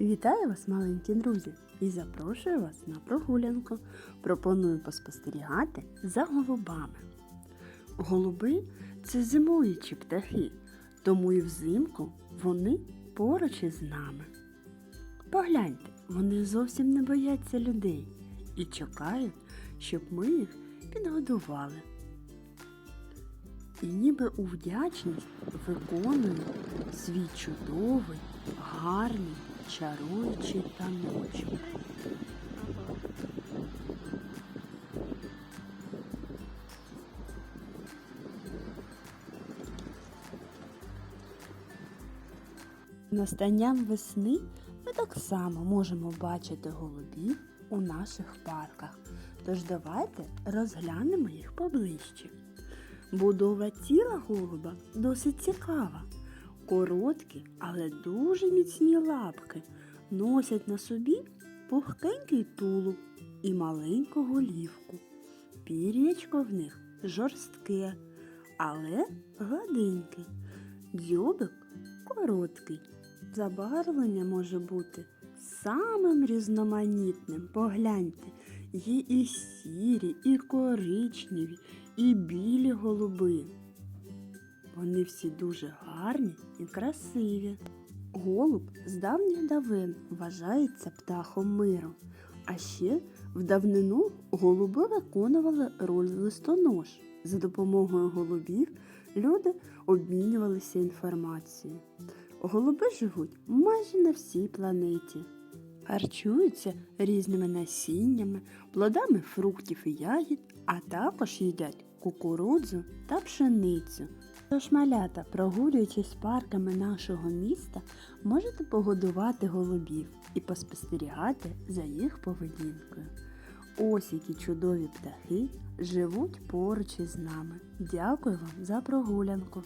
Вітаю вас, маленькі друзі, і запрошую вас на прогулянку. Пропоную поспостерігати за голубами. Голуби це зимуючі птахи, тому і взимку вони поруч із нами. Погляньте, вони зовсім не бояться людей і чекають, щоб ми їх підгодували. І ніби у вдячність виконують свій чудовий, гарний, чаруючий таночок. Настанням весни ми так само можемо бачити голубів у наших парках. Тож давайте розглянемо їх поближче. Будова тіла голуба досить цікава. Короткі, але дуже міцні лапки носять на собі пухкенький тулуб і маленьку голівку. Пір'ячко в них жорстке, але гладеньке. Дзьобик короткий. Забарвлення може бути самим різноманітним. Погляньте, є і сірі, і коричневі, і білі голуби. Вони всі дуже гарні і красиві. Голуб з давніх давин вважається птахом миру. А ще в давнину голуби виконували роль листонож. За допомогою голубів люди обмінювалися інформацією. Голуби живуть майже на всій планеті. Харчуються різними насіннями, плодами фруктів і ягід, а також їдять кукурудзу та пшеницю. Тож малята, прогулюючись парками нашого міста, можете погодувати голубів і поспостерігати за їх поведінкою. Ось які чудові птахи живуть поруч із нами. Дякую вам за прогулянку.